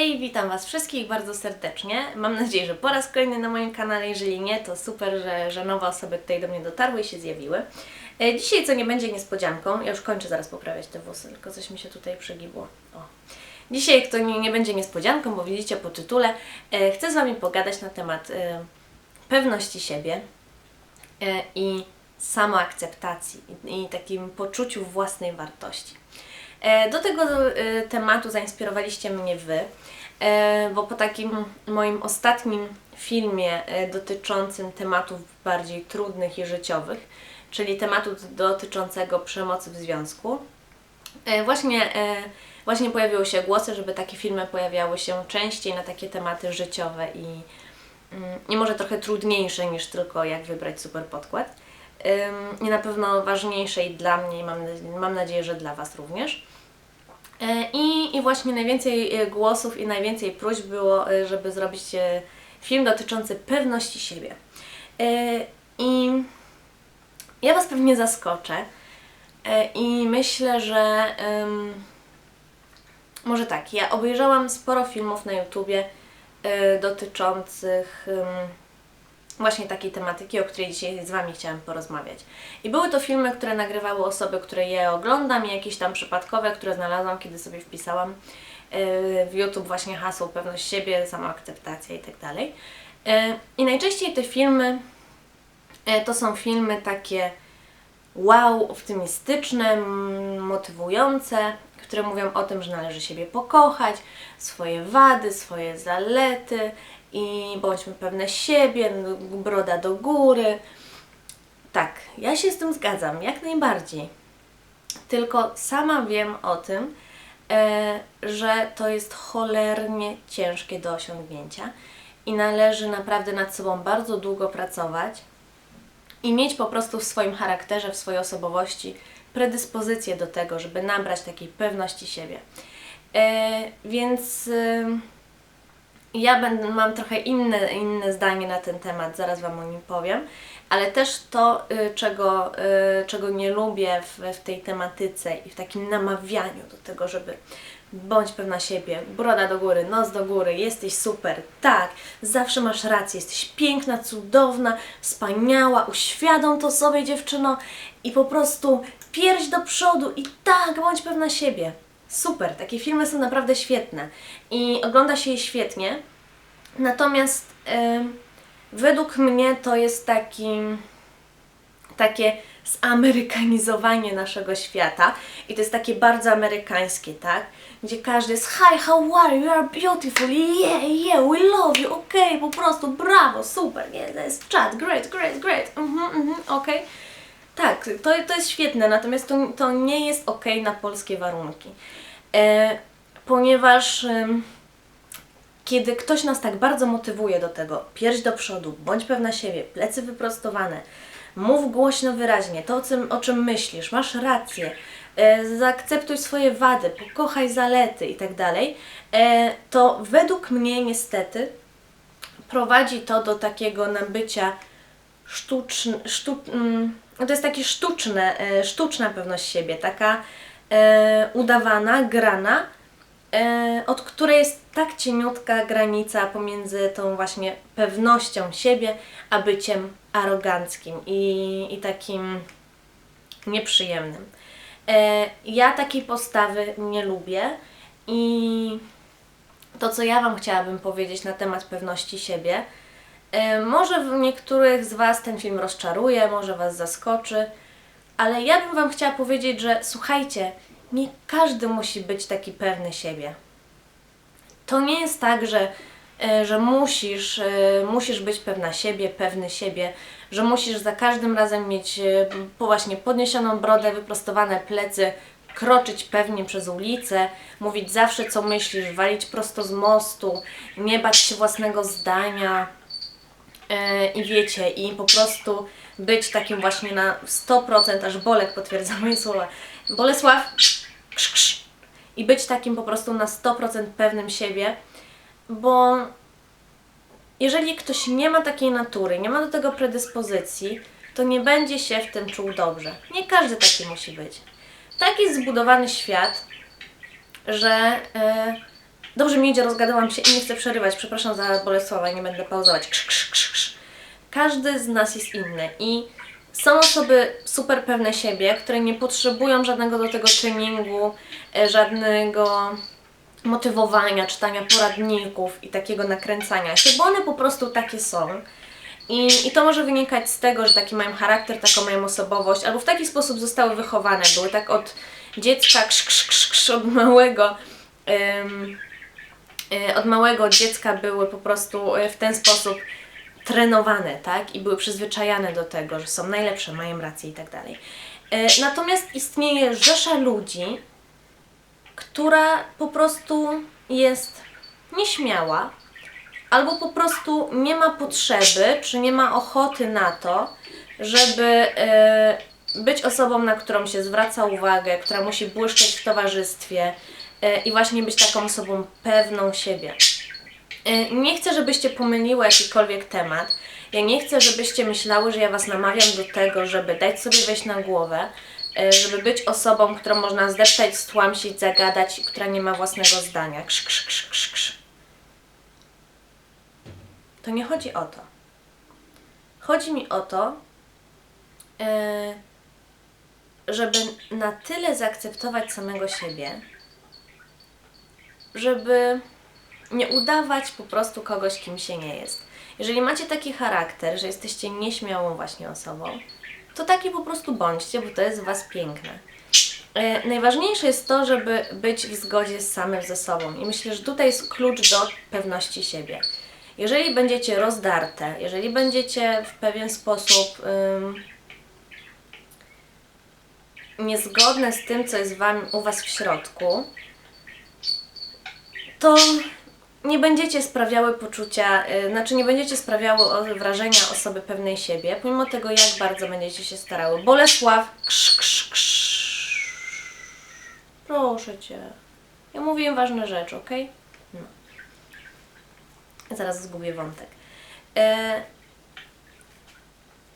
Hej, witam Was wszystkich bardzo serdecznie. Mam nadzieję, że po raz kolejny na moim kanale. Jeżeli nie, to super, że, że nowe osoby tutaj do mnie dotarły i się zjawiły. E, Dzisiaj, co nie będzie niespodzianką, ja już kończę zaraz poprawiać te włosy, tylko coś mi się tutaj przegibło. O. Dzisiaj, to nie, nie będzie niespodzianką, bo widzicie po tytule, e, chcę z Wami pogadać na temat e, pewności siebie i samoakceptacji i takim poczuciu własnej wartości. E, Do tego e, tematu zainspirowaliście mnie Wy, e, bo po takim moim ostatnim filmie dotyczącym tematów bardziej trudnych i życiowych, czyli tematu dotyczącego przemocy w związku, właśnie, właśnie pojawiły się głosy, żeby takie filmy pojawiały się częściej na takie tematy życiowe i, mm, i może trochę trudniejsze niż tylko jak wybrać super podkład. I na pewno ważniejsze i dla mnie, i mam, mam nadzieję, że dla Was również. E, I, I właśnie najwięcej e, głosów i najwięcej próśb było, e, żeby zrobić film dotyczący pewności siebie. I ja Was pewnie zaskoczę i myślę, że może tak, ja obejrzałam sporo filmów na YouTubie dotyczących właśnie takiej tematyki, o której dzisiaj z Wami chciałam porozmawiać. I były to filmy, które nagrywały osoby, które je oglądam i jakieś tam przypadkowe, które znalazłam, kiedy sobie wpisałam e, w YouTube właśnie hasło pewność siebie, samoakceptacja i tak. E, I najczęściej te filmy e, to są filmy takie wow, optymistyczne, motywujące, które mówią o tym, że należy siebie pokochać, swoje wady, swoje zalety i bądźmy pewne siebie, broda do góry. Tak, ja się z tym zgadzam, jak najbardziej. Tylko sama wiem o tym, e, że to jest cholernie ciężkie do osiągnięcia i należy naprawdę nad sobą bardzo długo pracować i mieć po prostu w swoim charakterze, w swojej osobowości predyspozycję do tego, żeby nabrać takiej pewności siebie. E, więc y, ja będę, mam trochę inne, inne zdanie na ten temat, zaraz Wam o nim powiem, ale też to, y, czego, y, czego nie lubię w, w tej tematyce i w takim namawianiu do tego, żeby bądź pewna siebie, broda do góry, nos do góry, jesteś super, tak, zawsze masz rację, jesteś piękna, cudowna, wspaniała, uświadom to sobie dziewczyno i po prostu pierś do przodu i tak, bądź pewna siebie. Super, takie filmy są naprawdę świetne i ogląda się je świetnie, natomiast em, według mnie to jest taki takie zamerykanizowanie naszego świata i to jest takie bardzo amerykańskie, tak? Gdzie każdy jest hi, how are you? You are beautiful, yeah, yeah, we love you, okej, po prostu brawo, super, nie, to jest chat, great, great, great, mhm, mhm, okej. Tak, to, to jest świetne, natomiast to, to nie jest okej na polskie warunki, e, ponieważ... em, kiedy ktoś nas tak bardzo motywuje do tego, pierś do przodu, bądź pewna siebie, plecy wyprostowane, mów głośno, wyraźnie to, o czym, o czym myślisz, masz rację, e, zaakceptuj swoje wady, pokochaj zalety i tak e, to według mnie niestety prowadzi to do takiego nabycia sztuczn, sztu, mm, to jest takie sztuczne, e, sztuczna pewność siebie, taka e, udawana, grana, e, od której jest tak cieniutka granica pomiędzy tą właśnie pewnością siebie, a byciem aroganckim i, i takim nieprzyjemnym. Ja takiej postawy nie lubię i to, co ja Wam chciałabym powiedzieć na temat pewności siebie, może w niektórych z Was ten film rozczaruje, może Was zaskoczy, ale ja bym Wam chciała powiedzieć, że słuchajcie, nie każdy musi być taki pewny siebie. To nie jest tak, że, e, że musisz, e, musisz być pewna siebie, pewny siebie, że musisz za każdym razem mieć e, właśnie podniesioną brodę, wyprostowane plecy, kroczyć pewnie przez ulicę, mówić zawsze co myślisz, walić prosto z mostu, nie bać się własnego zdania, E, i wiecie, i po prostu być takim właśnie na 100%, aż Bolek potwierdza moje słowa. Bolesław, krz, krz. i być takim po prostu na 100% pewnym siebie, bo jeżeli ktoś nie ma takiej natury, nie ma do tego predyspozycji, to nie będzie się w tym czuł dobrze. Nie każdy taki musi być. Tak jest zbudowany świat, że e, Dobrze mi idzie, rozgadałam się i nie chcę przerywać. Przepraszam za Bolesława, nie będę pauzować. Krz, krz, krz, krz. Każdy z nas jest inny i są osoby super pewne siebie, które nie potrzebują żadnego do tego treningu, e, żadnego motywowania, czytania poradników i takiego nakręcania się, bo one po prostu takie są. I, I to może wynikać z tego, że taki mają charakter, taką mają osobowość, albo w taki sposób zostały wychowane. Były tak od dziecka, krz, krz, krz, krz, od małego. Od małego dziecka były po prostu e, w ten sposób trenowane, tak? I były przyzwyczajane do tego, że są najlepsze, mają rację i tak dalej. E, Natomiast istnieje rzesza ludzi, która po prostu jest nieśmiała, albo po prostu nie ma potrzeby, czy nie ma ochoty na to, żeby e, być osobą, na którą się zwraca uwagę, która musi błyszczeć w towarzystwie e, i właśnie być taką osobą pewną siebie. E, Nie chcę, żebyście pomyliły jakikolwiek temat. Ja nie chcę, żebyście myślały, że ja Was namawiam do tego, żeby dać sobie wejść na głowę, e, żeby być osobą, którą można zdeptać, stłamsić, zagadać która nie ma własnego zdania. Krz, krz, krz, krz, krz. To nie chodzi o to. Chodzi mi o to, e, żeby na tyle zaakceptować samego siebie, żeby nie udawać po prostu kogoś, kim się nie jest. Jeżeli macie taki charakter, że jesteście nieśmiałą właśnie osobą, to taki po prostu bądźcie, bo to jest w Was piękne. E, najważniejsze jest to, żeby być w zgodzie z samym ze sobą i myślę, że tutaj jest klucz do pewności siebie. Jeżeli będziecie rozdarte, jeżeli będziecie w pewien sposób niezgodne z tym, co jest wam, u Was w środku, to nie będziecie sprawiały poczucia, y, znaczy nie będziecie sprawiały wrażenia osoby pewnej siebie, pomimo tego, jak bardzo będziecie się starały. Bolesław, krz, krz, krz. Proszę Cię. Ja mówię ważne rzeczy, ok? No. Zaraz zgubię wątek. E,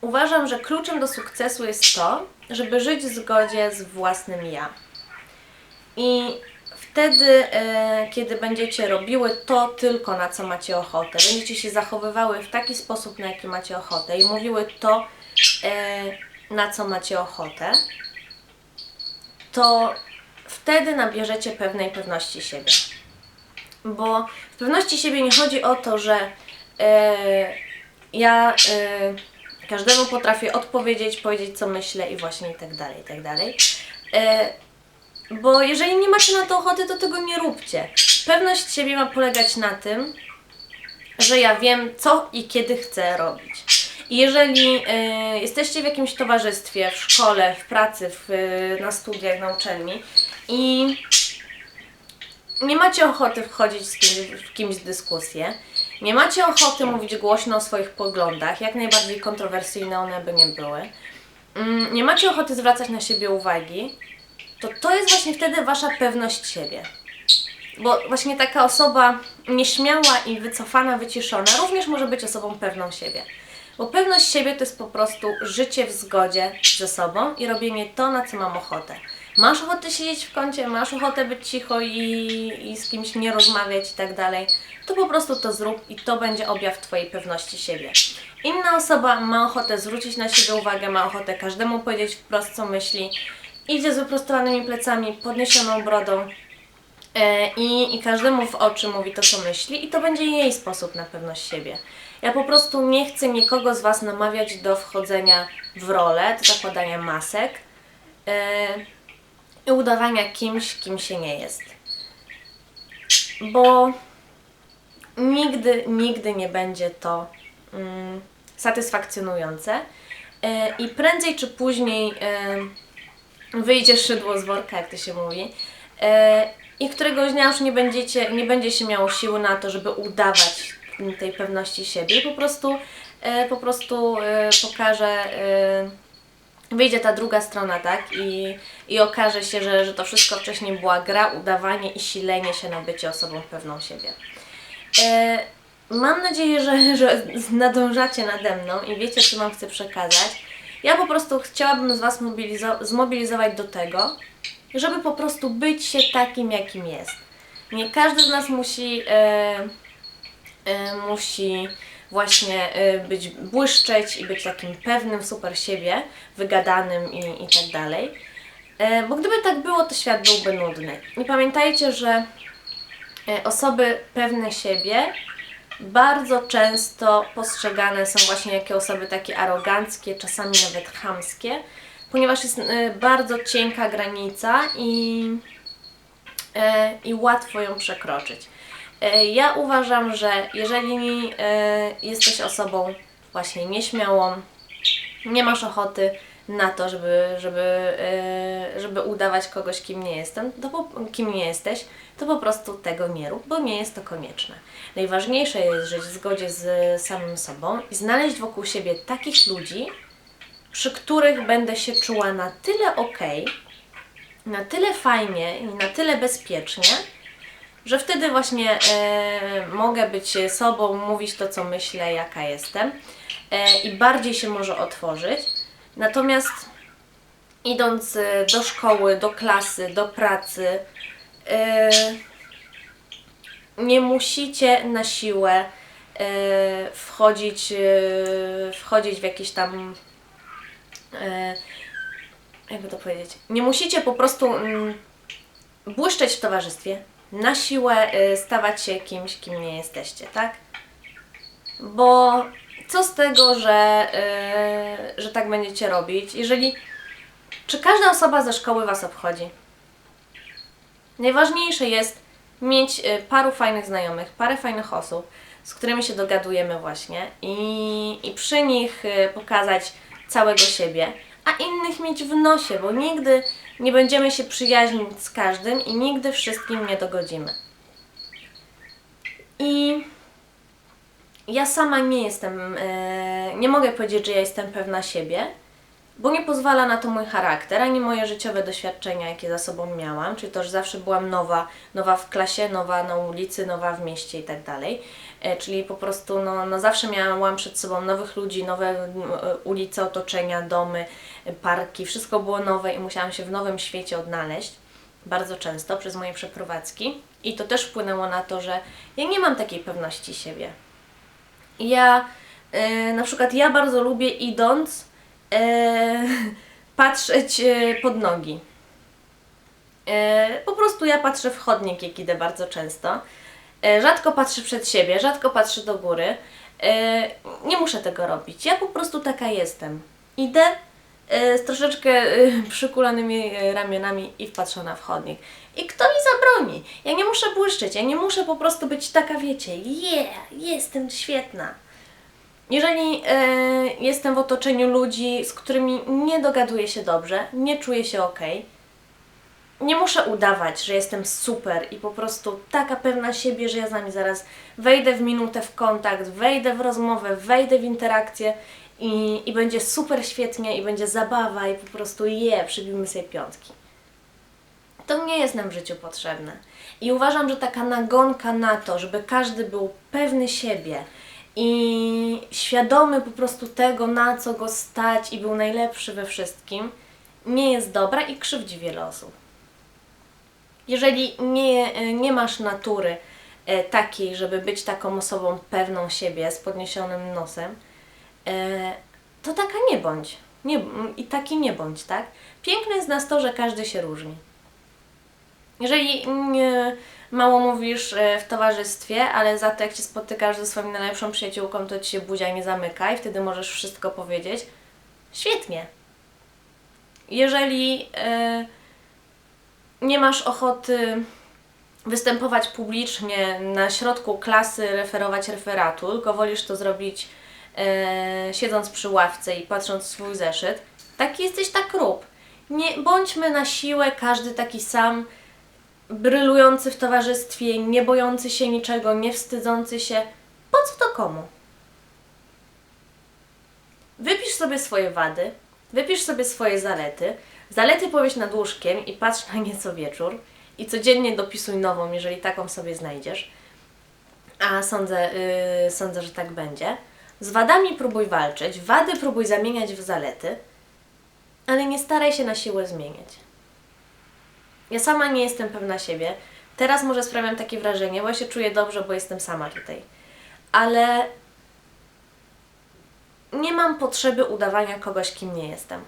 uważam, że kluczem do sukcesu jest to, żeby żyć w zgodzie z własnym ja. I wtedy, e, kiedy będziecie robiły to tylko na co macie ochotę, będziecie się zachowywały w taki sposób, na jaki macie ochotę i mówiły to, e, na co macie ochotę, to wtedy nabierzecie pewnej pewności siebie. Bo w pewności siebie nie chodzi o to, że e, ja każdemu potrafię odpowiedzieć, powiedzieć co myślę i właśnie i tak dalej, i tak dalej. Bo jeżeli nie macie na to ochoty, to tego nie róbcie. Pewność siebie ma polegać na tym, że ja wiem, co i kiedy chcę robić. I jeżeli e, jesteście w jakimś towarzystwie, w szkole, w pracy, w, e, na studiach, na uczelni i nie macie ochoty wchodzić z kimś, w kimś dyskusję, nie macie ochoty mówić głośno o swoich poglądach, jak najbardziej kontrowersyjne one by nie były, mm, nie macie ochoty zwracać na siebie uwagi, to to jest właśnie wtedy wasza pewność siebie. Bo właśnie taka osoba nieśmiała i wycofana, wyciszona również może być osobą pewną siebie. Bo pewność siebie to jest po prostu życie w zgodzie ze sobą i robienie to, na co mam ochotę. Masz ochotę siedzieć w kącie, masz ochotę być cicho i, i z kimś nie rozmawiać i tak dalej, to po prostu to zrób i to będzie objaw Twojej pewności siebie. Inna osoba ma ochotę zwrócić na siebie uwagę, ma ochotę każdemu powiedzieć wprost, co myśli, idzie z wyprostowanymi plecami, podniesioną brodą, E, i, i każdemu w oczy mówi to, co myśli, i to będzie jej sposób na pewność siebie. Ja po prostu nie chcę nikogo z Was namawiać do wchodzenia w rolę, do zakładania masek e, i udawania kimś, kim się nie jest. Bo nigdy, nigdy nie będzie to mm, satysfakcjonujące e, i prędzej czy później e, wyjdzie szydło z worka, jak to się mówi. E, I któregoś dnia już nie, będziecie, nie będzie się miało siły na to, żeby udawać tej pewności siebie. I po prostu, e, po prostu e, pokaże, wyjdzie ta druga strona, tak? I, i okaże się, że, że to wszystko wcześniej była gra, udawanie i silenie się na bycie osobą pewną siebie. Mam nadzieję, że, że nadążacie nade mną i wiecie, co Wam chcę przekazać. Ja po prostu chciałabym z Was mobilizo- zmobilizować do tego, żeby po prostu być się takim, jakim jest. Nie każdy z nas musi, e, e, musi właśnie e, być, błyszczeć i być takim pewnym super siebie, wygadanym i, i tak dalej. Bo gdyby tak było, to świat byłby nudny. I pamiętajcie, że osoby pewne siebie bardzo często postrzegane są właśnie jako osoby takie aroganckie, czasami nawet chamskie, ponieważ jest e, bardzo cienka granica i, e, i łatwo ją przekroczyć. E, Ja uważam, że jeżeli jesteś osobą właśnie nieśmiałą, nie masz ochoty na to, żeby, żeby, e, żeby udawać kogoś, kim nie jestem, to po, kim nie jesteś, to po prostu tego nie rób, bo nie jest to konieczne. Najważniejsze jest żyć w zgodzie z samym sobą i znaleźć wokół siebie takich ludzi, przy których będę się czuła na tyle ok, na tyle fajnie i na tyle bezpiecznie, że wtedy właśnie e, mogę być sobą, mówić to, co myślę, jaka jestem e, i bardziej się może otworzyć. Natomiast idąc e, do szkoły, do klasy, do pracy, e, nie musicie na siłę e, wchodzić, wchodzić w jakieś tam. Jakby to powiedzieć? Nie musicie po prostu mm, błyszczeć w towarzystwie, na siłę y, stawać się kimś, kim nie jesteście, tak? Bo co z tego, że, y, że tak będziecie robić, jeżeli. Czy każda osoba ze szkoły Was obchodzi? Najważniejsze jest mieć y, paru fajnych znajomych, parę fajnych osób, z którymi się dogadujemy właśnie i, i przy nich y, pokazać całego siebie, a innych mieć w nosie, bo nigdy nie będziemy się przyjaźnić z każdym i nigdy wszystkim nie dogodzimy. I ja sama nie jestem, e, nie mogę powiedzieć, że ja jestem pewna siebie, bo nie pozwala na to mój charakter, ani moje życiowe doświadczenia, jakie za sobą miałam, czyli to, że zawsze byłam nowa, nowa w klasie, nowa na ulicy, nowa w mieście i tak dalej. E, Czyli po prostu no, no zawsze miałam przed sobą nowych ludzi, nowe e, ulice, otoczenia, domy, parki, wszystko było nowe i musiałam się w nowym świecie odnaleźć bardzo często przez moje przeprowadzki. I to też wpłynęło na to, że ja nie mam takiej pewności siebie. Ja, e, na przykład ja bardzo lubię idąc e, patrzeć e, pod nogi. E, po prostu ja patrzę w chodnik, jak idę bardzo często. E, rzadko patrzę przed siebie, rzadko patrzę do góry. E, nie muszę tego robić. Ja po prostu taka jestem. Idę z troszeczkę e, przykulonymi e, ramionami i wpatrzona w chodnik. I kto mi zabroni? Ja nie muszę błyszczeć, ja nie muszę po prostu być taka, wiecie, yeah, jestem świetna. Jeżeli e, jestem w otoczeniu ludzi, z którymi nie dogaduję się dobrze, nie czuję się ok, nie muszę udawać, że jestem super i po prostu taka pewna siebie, że ja z nami zaraz wejdę w minutę w kontakt, wejdę w rozmowę, wejdę w interakcję i, i będzie super świetnie i będzie zabawa i po prostu je, przybijmy sobie piątki. To nie jest nam w życiu potrzebne. I uważam, że taka nagonka na to, żeby każdy był pewny siebie i świadomy po prostu tego, na co go stać i był najlepszy we wszystkim, nie jest dobra i krzywdzi wiele osób. Jeżeli nie, nie masz natury e, takiej, żeby być taką osobą pewną siebie, z podniesionym nosem, e, to taka nie bądź. Nie, I taki nie bądź, tak? Piękne jest nas to, że każdy się różni. Jeżeli nie, mało mówisz e, w towarzystwie, ale za to jak się spotykasz ze swoją najlepszą przyjaciółką, to ci się buzia nie zamyka i wtedy możesz wszystko powiedzieć. Świetnie. Jeżeli e, nie masz ochoty występować publicznie na środku klasy, referować referatu, tylko wolisz to zrobić e, siedząc przy ławce i patrząc w swój zeszyt, taki jesteś, tak rób. Nie bądźmy na siłę każdy taki sam, brylujący w towarzystwie, nie bojący się niczego, nie wstydzący się. Po co to komu? Wypisz sobie swoje wady, wypisz sobie swoje zalety. Zalety powiesz nad łóżkiem i patrz na nie co wieczór. I codziennie dopisuj nową, jeżeli taką sobie znajdziesz. A sądzę, yy, sądzę, że tak będzie. Z wadami próbuj walczyć, wady próbuj zamieniać w zalety, ale nie staraj się na siłę zmieniać. Ja sama nie jestem pewna siebie. Teraz może sprawiam takie wrażenie, bo ja się czuję dobrze, bo jestem sama tutaj. Ale nie mam potrzeby udawania kogoś, kim nie jestem.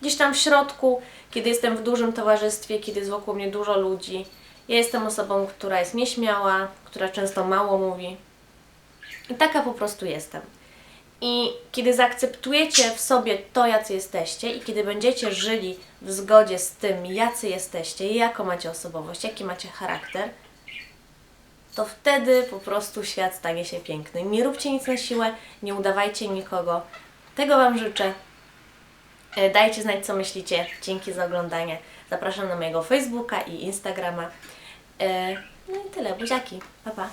Gdzieś tam w środku, kiedy jestem w dużym towarzystwie, kiedy jest wokół mnie dużo ludzi, ja jestem osobą, która jest nieśmiała, która często mało mówi. I taka po prostu jestem. I kiedy zaakceptujecie w sobie to, jacy jesteście, i kiedy będziecie żyli w zgodzie z tym, jacy jesteście, jaką macie osobowość, jaki macie charakter, to wtedy po prostu świat stanie się piękny. Nie róbcie nic na siłę, nie udawajcie nikogo. Tego Wam życzę. E, Dajcie znać, co myślicie. Dzięki za oglądanie. Zapraszam na mojego Facebooka i Instagrama. E, No i tyle. Buziaki. Pa, pa.